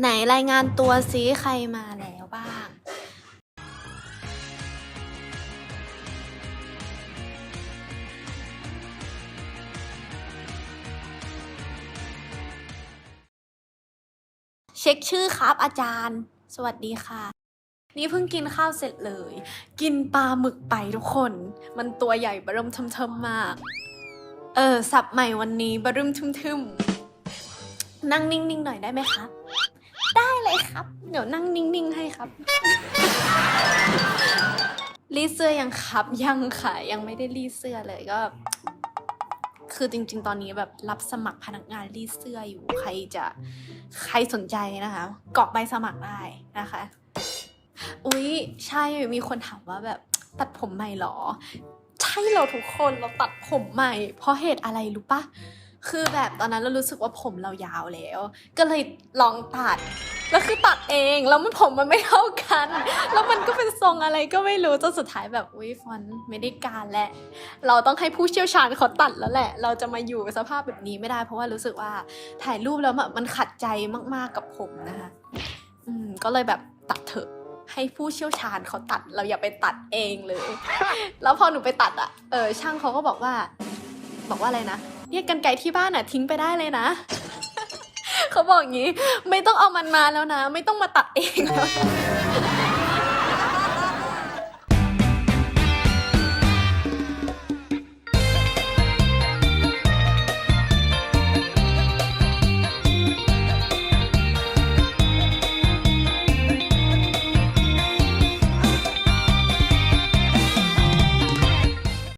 ไหนรายงานตัวซิใครมาแล้วบ้าง เช็คชื่อครับอาจารย์ สวัสดีค่ะ นี่เพิ่งกินข้าวเสร็จเลย กินปลาหมึกไปทุกคน มันตัวใหญ่บะริ่มเทิมๆมาก เออ สับใหม่วันนี้บะรึมทึมๆ นั่งนิ่งๆหน่อยได้ไหมครั ดี๋ยวนั่งนิ่ง ๆ ให้ครับรีดเสื้อยังครับ ยังค่ะ ยังไม่ได้รีดเสื้อเลยก็ คือจริง ๆ ตอนนี้แบบรับสมัครพนักงานรีดเสื้ออยู่ใครจะใครสนใจนะคะกรอกใบสมัครได้นะคะ อุ๊ยใช่มีคนถามว่าแบบตัดผมใหม่เหรอ ใช่เราทุกคนเราตัดผมใหม่ เพราะเหตุอะไรรู้ปะ คือแบบตอนนั้นเรารู้สึกว่าผมเรายาวแล้ว ก็เลยลองตัดแล้วคือตัดเองแล้วมันผมมันไม่เท่ากัน แล้วมันก็เป็นทรงอะไรก็ไม่รู้จนสุดท้ายแบบอุ้ยฟอนไม่ได้การแหละเราต้องให้ผู้เชี่ยวชาญเขาตัดแล้วแหละ เราจะมาอยู่สภาพแบบนี้ไม่ได้ เพราะว่ารู้สึกว่าถ่ายรูปแล้วแบบมันขัดใจมากๆกับผมนะคะอืมก็เลยแบบตัดเถอะให้ผู้เชี่ยวชาญเขาตัด เราอย่าไปตัดเองเลย แล้วพอหนูไปตัดอะเออช่างเขาก็บอกว่า บอกว่าอะไรนะ เนี่ยกันไก่ที่บ้านอะทิ้งไปได้เลยนะ เขาบอกอย่างนี้ ไม่ต้องเอามันมาแล้วนะ ไม่ต้องมาตัดเองแล้ว